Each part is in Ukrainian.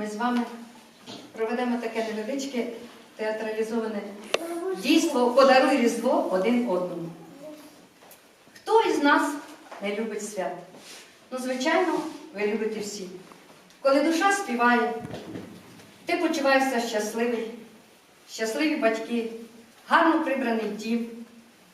ми з вами проведемо таке невеличке театралізоване дійство, подаруй різдво один одному. Хто із нас не любить свят? Ну, звичайно, ви любите всі. Коли душа співає, ти почуваєшся щасливий, щасливі батьки, гарно прибраний дім,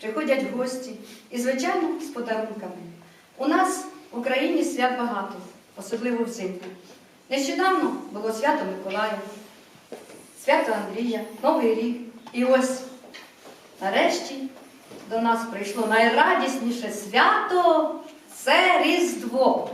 приходять гості і, звичайно, з подарунками. У нас в Україні свят багато, особливо взимку. Нещодавно було свято Миколаю, свято Андрія, Новий рік. І ось нарешті до нас прийшло найрадісніше свято це Різдво.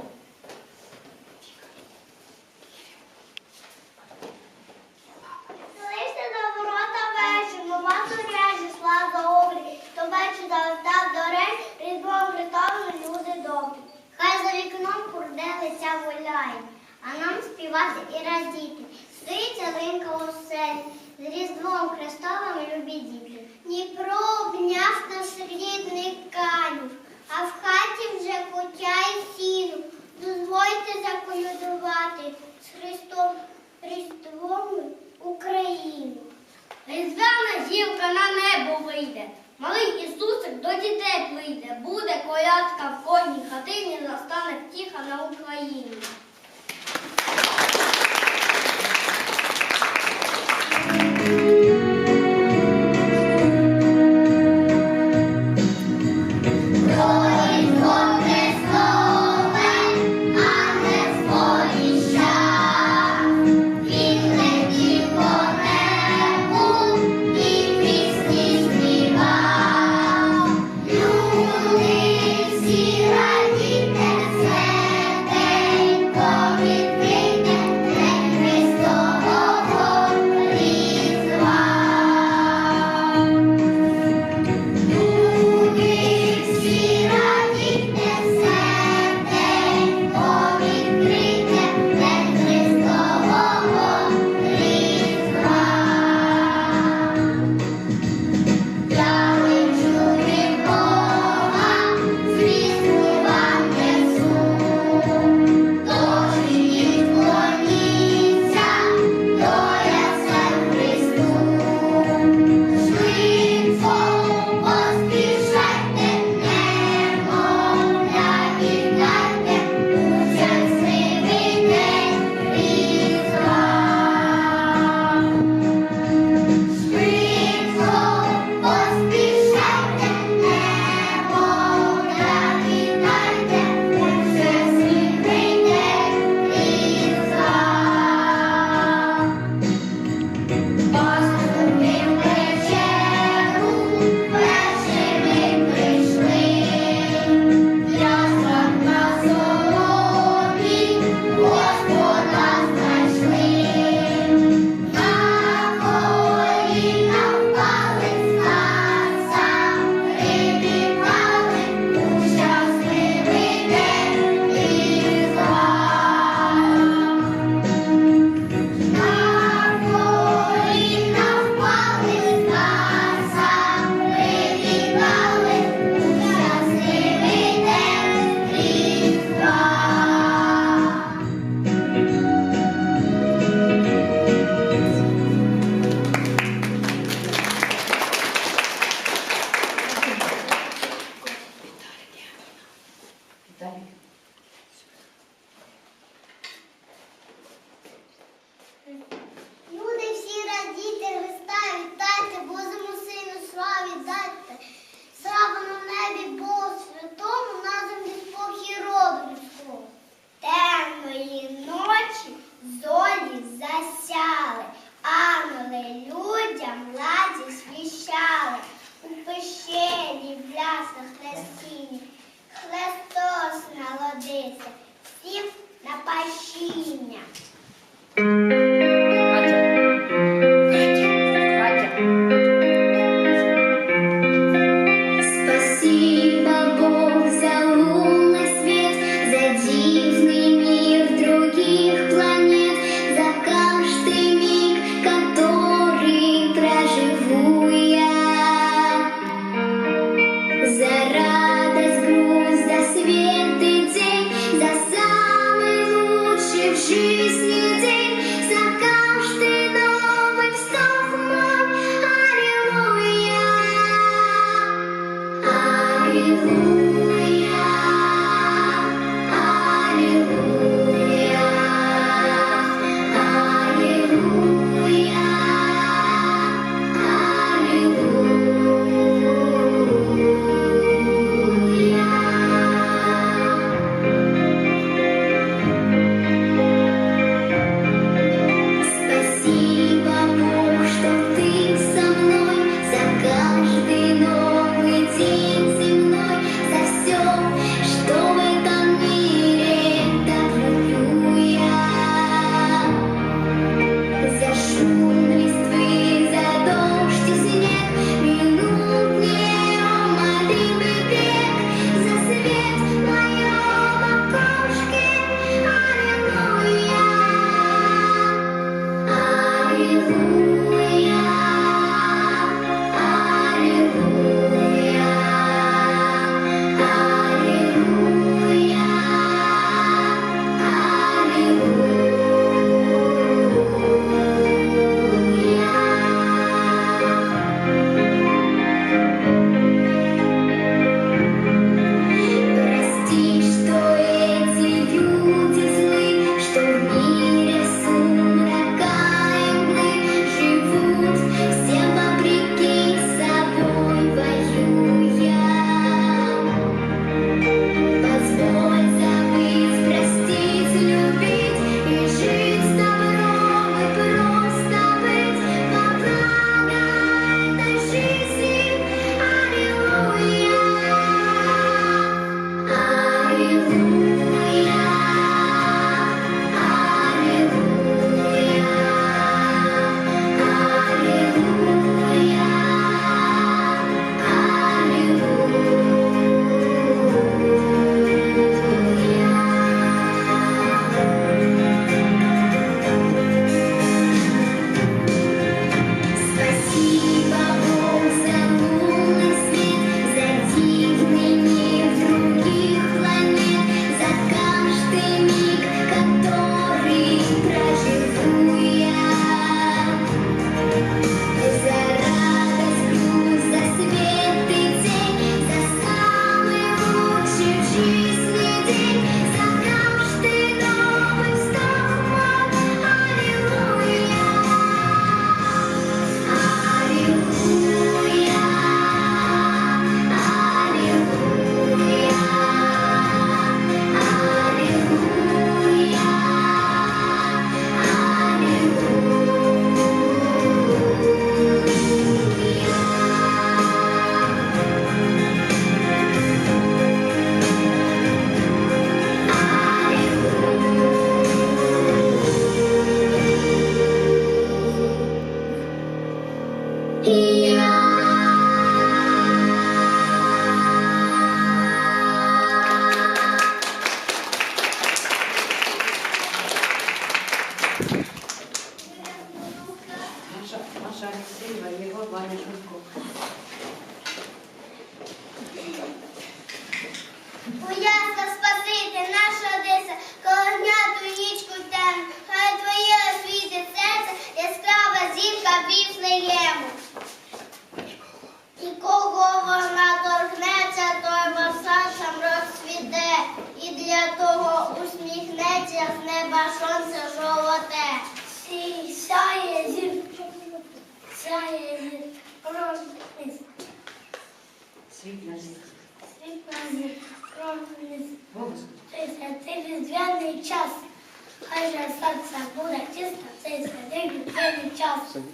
за uğraşacağız. Sen istediğin gibi kendin çalsın.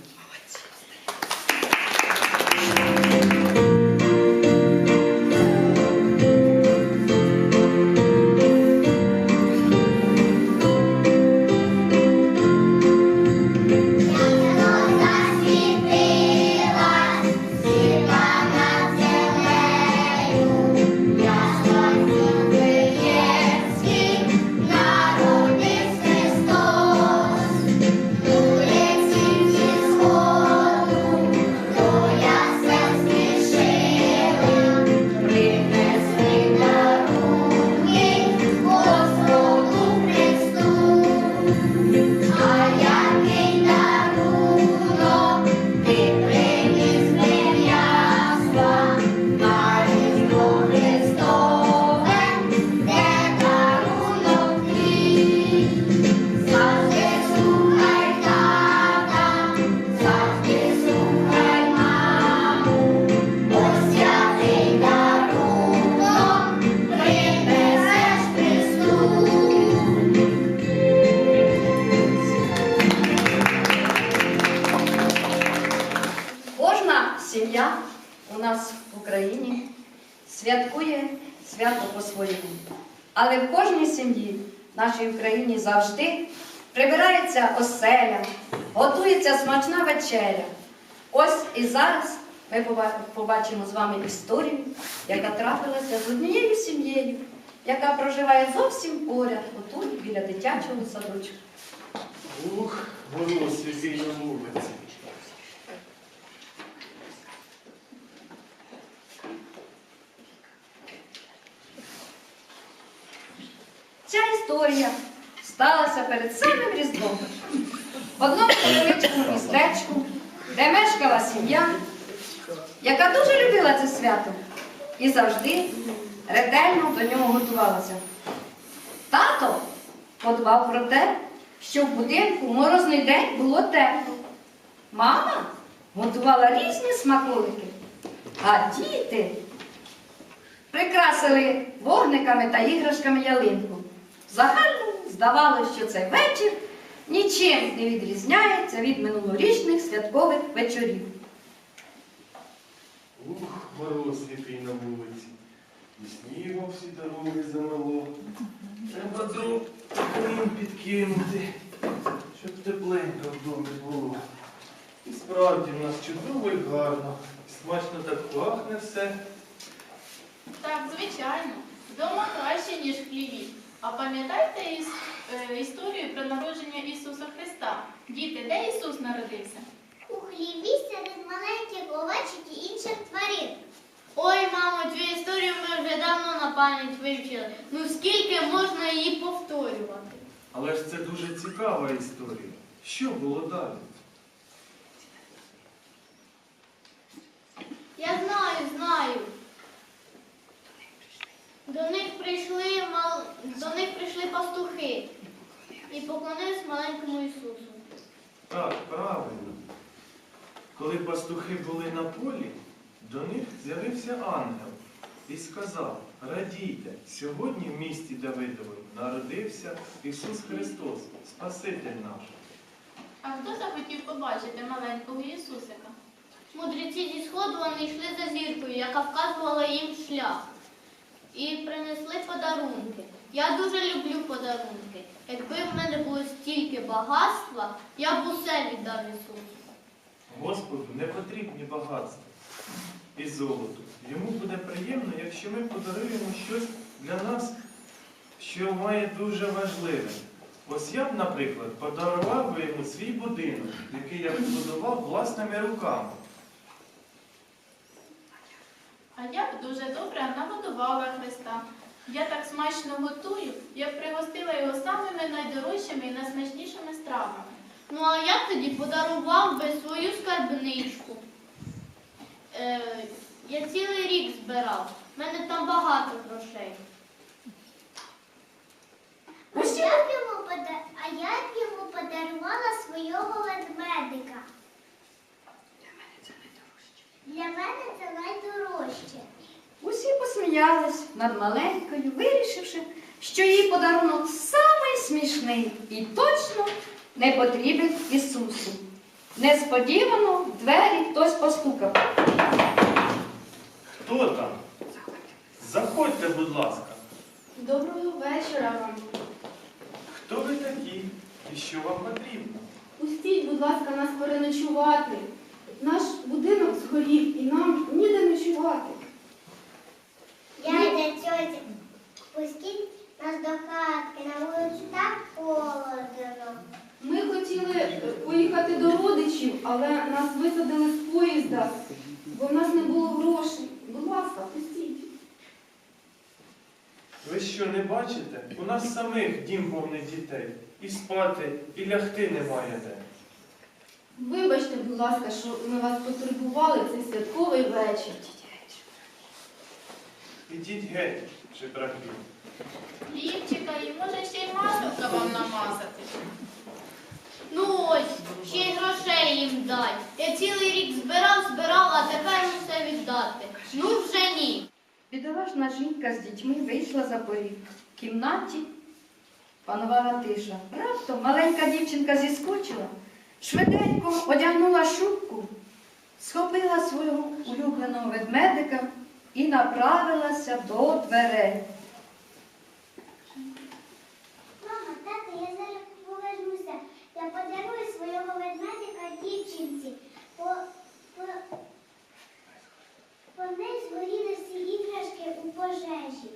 Але в кожній сім'ї в нашій Україні завжди прибирається оселя, готується смачна вечеря. Ось і зараз ми побачимо з вами історію, яка трапилася з однією сім'єю, яка проживає зовсім поряд, отут біля дитячого садочку. Ух, мороз, який на вулиці. Ця історія сталася перед самим Різдвом. В одному невеличкому містечку, де мешкала сім'я, яка дуже любила це свято і завжди ретельно до нього готувалася. Тато подбав про те, щоб в будинку в морозний день було тепло. Мама готувала різні смаколики, а діти прикрасили вогниками та іграшками ялинку. Загально здавалося, що цей вечір нічим не відрізняється від минулорічних святкових вечорів. Ух, мороз, який на вулиці. І снігом всі дороги замело. Треба дров підкинути, щоб тепленько в домі було. І справді в нас чудово і гарно. І смачно так пахне все. Так, звичайно. Вдома краще, ніж в хліві. А пам'ятаєте іс- е, історію про народження Ісуса Христа? Діти, де Ісус народився? У хліві серед маленьких овечок і інших тварин. Ой, мамо, цю історію ми вже давно на пам'ять вивчили. Ну скільки можна її повторювати? Але ж це дуже цікава історія. Що було далі? Я знаю, знаю. До них прийшли мал... до них прийшли пастухи і поклонились маленькому Ісусу. Так, правильно. Коли пастухи були на полі, до них з'явився ангел і сказав: Радійте, сьогодні в місті Давидовому народився Ісус Христос, Спаситель наш. А хто захотів побачити маленького Ісусика? Мудреці зі сходу вони йшли за зіркою, яка вказувала їм шлях. І принесли подарунки. Я дуже люблю подарунки. Якби в мене було стільки багатства, я б усе віддав Ісусу. Господу не потрібні багатства і золото. Йому буде приємно, якщо ми подаруємо щось для нас, що має дуже важливе. Ось я б, наприклад, подарував би йому свій будинок, який я побудував власними руками. А я б дуже добре нагодувала Христа. Я так смачно готую, я б пригостила його самими найдорожчими і найсмачнішими стравами. Ну а я тоді подарував би свою скарбничку. Е, я цілий рік збирав. У мене там багато грошей. А я б йому подарувала свого ведмедика. Для мене це найдорожче. Усі посміялись над маленькою, вирішивши, що її подарунок самий смішний і точно не потрібен Ісусу. Несподівано в двері хтось постукав. Хто там? Заходьте, будь ласка. Доброго вечора вам. Хто ви такі і що вам потрібно? Пустіть, будь ласка, нас переночувати. Наш будинок згорів і нам ніде ночувати. Дядя, тьотя, пустіть нас до хатки, на вулиці так холодно. Ми хотіли е, поїхати до родичів, але нас висадили з поїзда, бо в нас не було грошей. Будь ласка, пустіть. Ви що не бачите? У нас самих дім повний дітей. І спати, і лягти немає де. Вибачте, будь ласка, що ми вас потребували цей святковий вечір. Ідіть геть, жебраки. Хлібчика і може ще й масло вам намазати. Ну ось, ще й грошей їм дай. Я цілий рік збирав, збирав, а тепер все віддати. Ну вже ні. Бідолашна жінка з дітьми вийшла за поріг. В кімнаті панувала тиша. Раптом маленька дівчинка зіскочила, швиденько одягнула шубку, схопила свого улюбленого ведмедика і направилася до дверей. Мама, тато, я зараз повернуся. Я подарую свого ведмедика дівчинці. По, по, по неї згоріли всі іграшки у пожежі.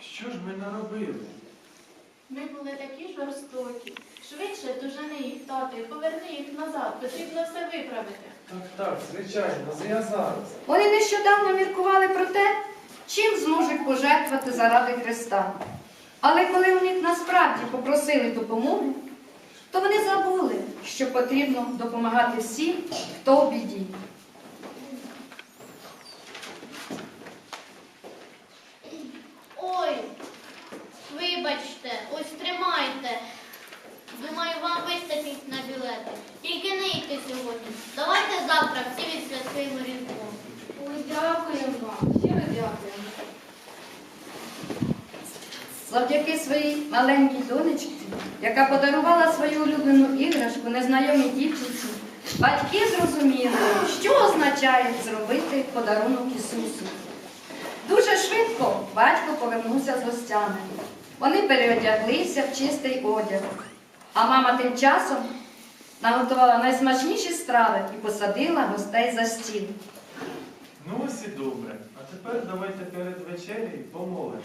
Що ж ми наробили? Ми були такі жорстокі. Швидше дожени їх, тато, і поверни їх назад. Потрібно все виправити. Так, так, звичайно, я зараз. Вони нещодавно міркували про те, чим зможуть пожертвувати заради Христа. Але коли у них насправді попросили допомоги, то вони забули, що потрібно допомагати всім, хто в біді. Ой, вибачте, ось тримайте. Думаю, вам вистачить на білети. Тільки сьогодні. Давайте завтра всі відсвяткуємо Різдво. Ой, дякуємо вам, щиро дякуємо. Завдяки своїй маленькій донечці, яка подарувала свою улюблену іграшку незнайомій дівчинці, батьки зрозуміли, що означає зробити подарунок Ісусу. Дуже швидко батько повернувся з гостями. Вони переодяглися в чистий одяг. А мама тим часом наготувала найсмачніші страви і посадила гостей за стіл. Ну ось і добре. А тепер давайте перед вечерею помолимось.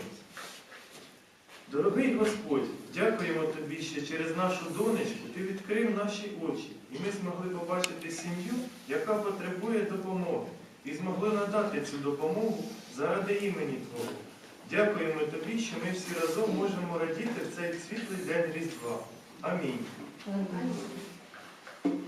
Дорогий Господь, дякуємо тобі, що через нашу донечку ти відкрив наші очі, і ми змогли побачити сім'ю, яка потребує допомоги, і змогли надати цю допомогу заради імені Твого. Дякуємо тобі, що ми всі разом можемо радіти в цей світлий день Різдва. Амінь. Сніжком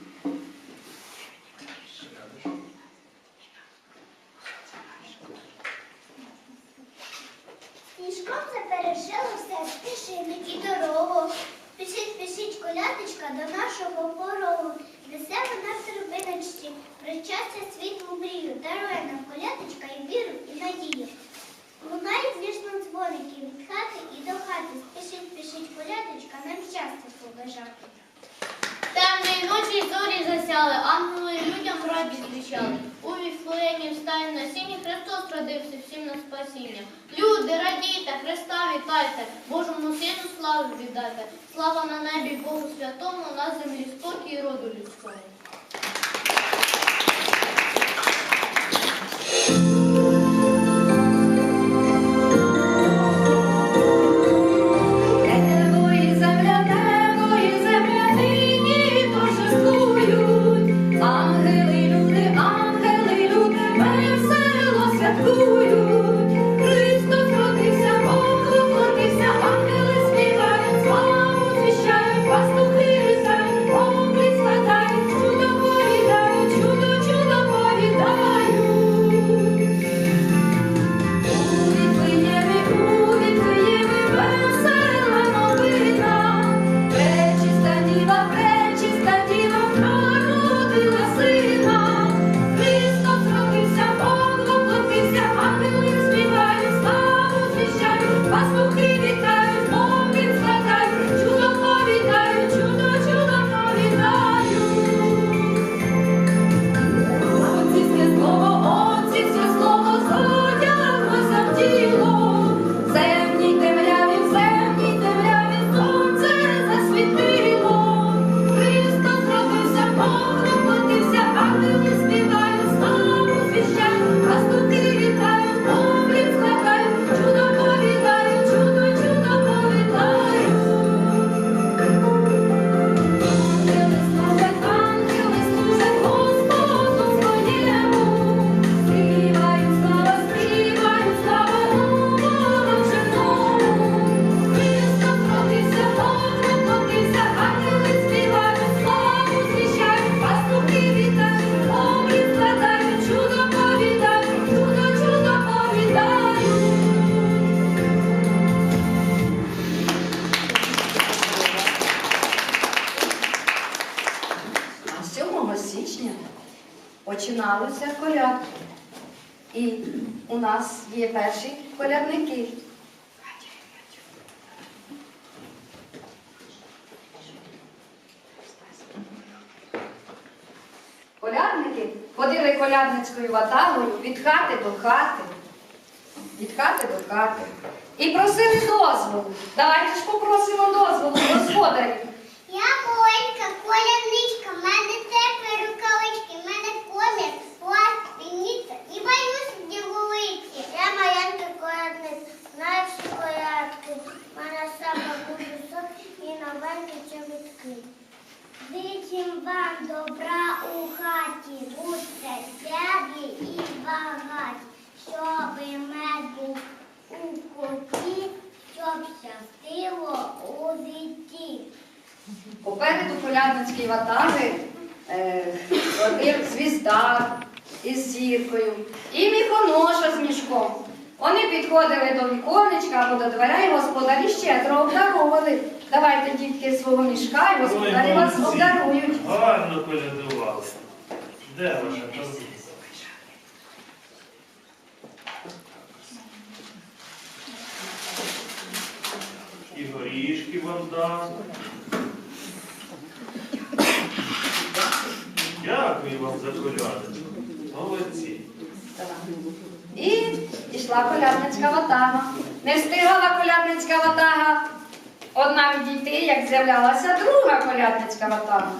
заперешило все, спішили і дорогу. Спішить, спішить колядочка до нашого порогу. Несе вона в торбиночці, причастя світлу мрію. Дарує нам колядочка і віру, і надію. Лунає звісно дзвоники від хати і до хати. Спішить, спішить колядочка, нам щастя побажати. Темної ночі зорі засяли, ангели людям радість звіщали. У Віфлеємі встань на сіні, Христос родився всім на спасіння. Люди, радійте, Христа вітайте, Божому сину славу віддайте. Слава на небі Богу святому, на землі спокій роду людському. Ходили колядницькою ватагою від хати до хати, від хати до хати. І просили дозволу. Давайте ж попросимо дозволу господарів. Я Коленька, колядничка, в мене теплі рукавички, в мене комір, пластиніця і боюсь діловиці. Я маленька колядниця, знаю всі колядки, в мене сама буде сон і новенькі чобітки. Вічим вам добра у хаті, будьте святі і багаті, щоби мед був у коті, щоб щастило у житті. Попереду колядницької ватаги е, ходив звіздар із зіркою і міхоноша з мішком. Вони підходили до віконечка або до дверей, господарі щедро обдаровували. Давайте дітки свого мішка, і господарі Ой, вас молодці. обдарують. Гарно колядували. Де ваша казка? І горішки вам дам. Дякую вам за коляди. Молодці. І йшла колядницька ватага. Не встигала колядницька ватага одна відійти, як з'являлася друга колядницька ватага.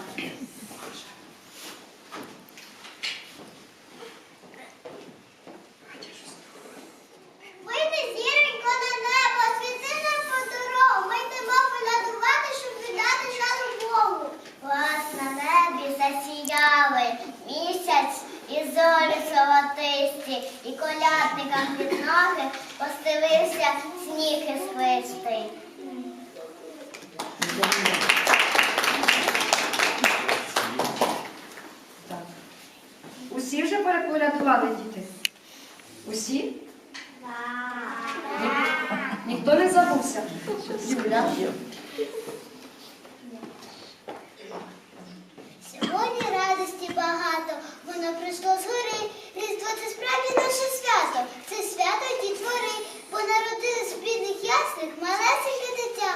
Вийди зіронько на небо, світи нам по дорогу. Ми йдемо полядувати, щоб віддати шану Богу. Вас небі засіяли місяць і зорі золотисті, і колядникам під ноги постелився сніг іскристий. Так. Усі вже переколядували діти? Усі? Ніхто не забувся. Юля. Сьогодні радості багато, воно прийшло з гори. Різдво це справді наше свято. Це свято дітвори, бо народились в бідних ясних малесеньке дитя.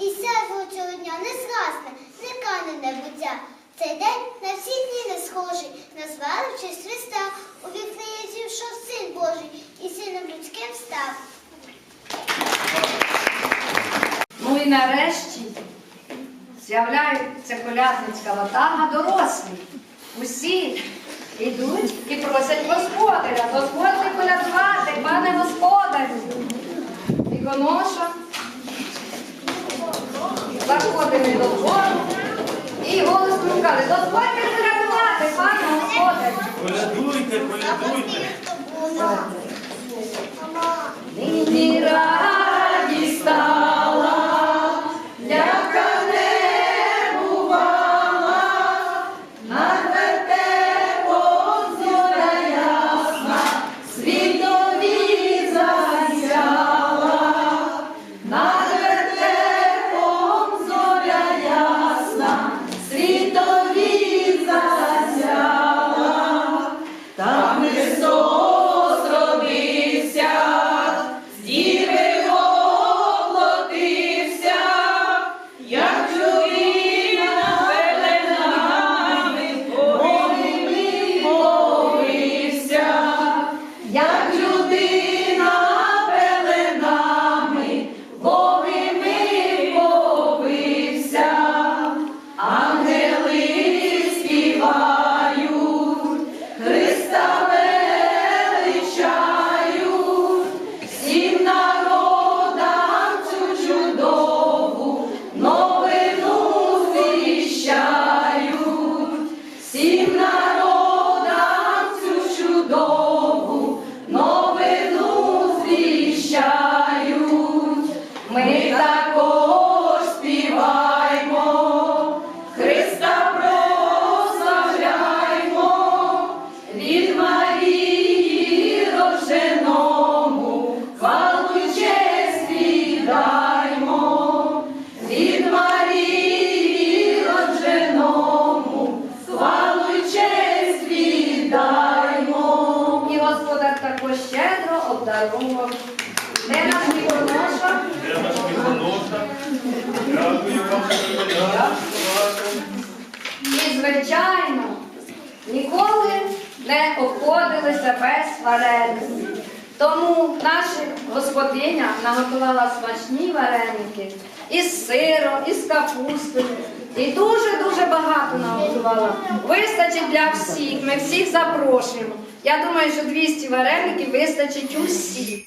І сяйво цього дня не згасне, не кане небуття. Цей день на всі дні не схожий, назвали в честь Христа. У вікні зійшов син Божий і сином людським став. Ну і нарешті з'являється колядницька ватага дорослі. Усі йдуть і просять господаря. Дозвольте колядувати, пане господарю. Іконоша. Заходили до двору і голосно гукали, дозвольте колядувати, пане господарю. Колядуйте, колядуйте. Нині радість обходилися без вареників. Тому наша господиня наготувала смачні вареники із сиром, із капустою. І дуже-дуже багато наготувала. Вистачить для всіх. Ми всіх запрошуємо. Я думаю, що 200 вареників вистачить усіх.